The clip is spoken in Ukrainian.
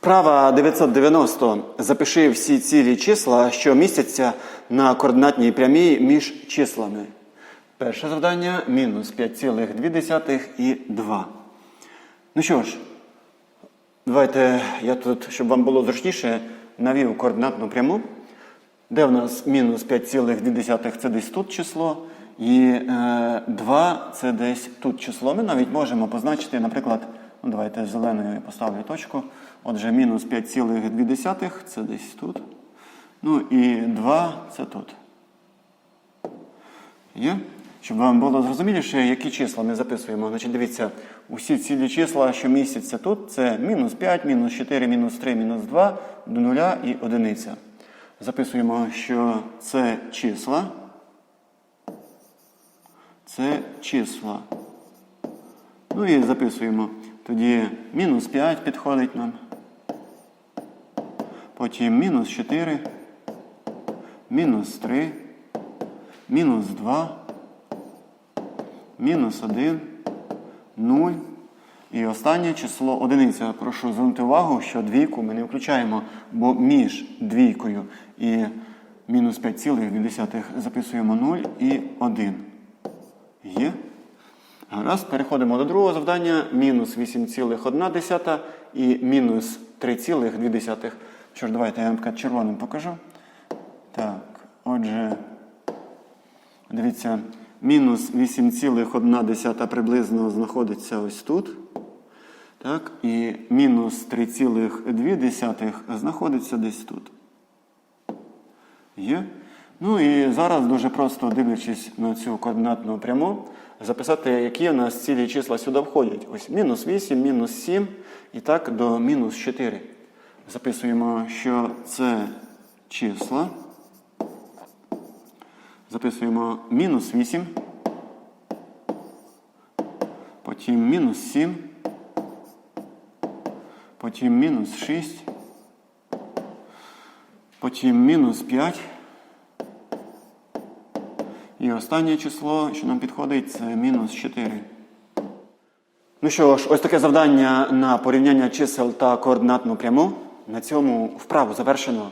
Вправа 990. Запиши всі цілі числа, що містяться на координатній прямій між числами. Перше завдання мінус 5,2 і 2. Ну що ж, давайте я тут, щоб вам було зручніше, навів координатну пряму. Де в нас мінус 5,2 це десь тут число. І е, 2 це десь тут число. Ми навіть можемо позначити, наприклад, давайте зеленою поставлю точку. Отже, мінус 5,2 це десь тут. Ну і 2 це тут. Є? Щоб вам було зрозуміліше, які числа ми записуємо. Значить, дивіться, усі цілі числа, що містяться тут, це мінус 5, мінус 4, мінус 3, мінус 2, до 0 і одиниця. Записуємо, що це числа. Це числа. Ну і записуємо. Тоді мінус 5 підходить нам. Потім мінус 4, мінус 3, мінус 2, мінус 1, 0. І останнє число одиниця. Прошу звернути увагу, що двійку ми не включаємо, бо між двійкою і мінус 5,2 записуємо 0 і 1. Є? Гаразд, переходимо до другого завдання. Мінус 8,1 і мінус 3,2. Що ж, давайте я вам червоним покажу. Так, отже, дивіться, мінус 8,1 приблизно знаходиться ось тут. Так, і мінус 3,2 знаходиться десь тут. Є? Ну і зараз дуже просто дивлячись на цю координатну пряму, записати, які у нас цілі числа сюди входять. Ось мінус 8, мінус 7 і так до мінус 4. Записуємо, що це числа. Записуємо мінус 8. Потім мінус 7. Потім мінус 6. Потім мінус 5. І останнє число, що нам підходить, це мінус 4. Ну що ж, ось таке завдання на порівняння чисел та координатну пряму. На цьому вправу завершено.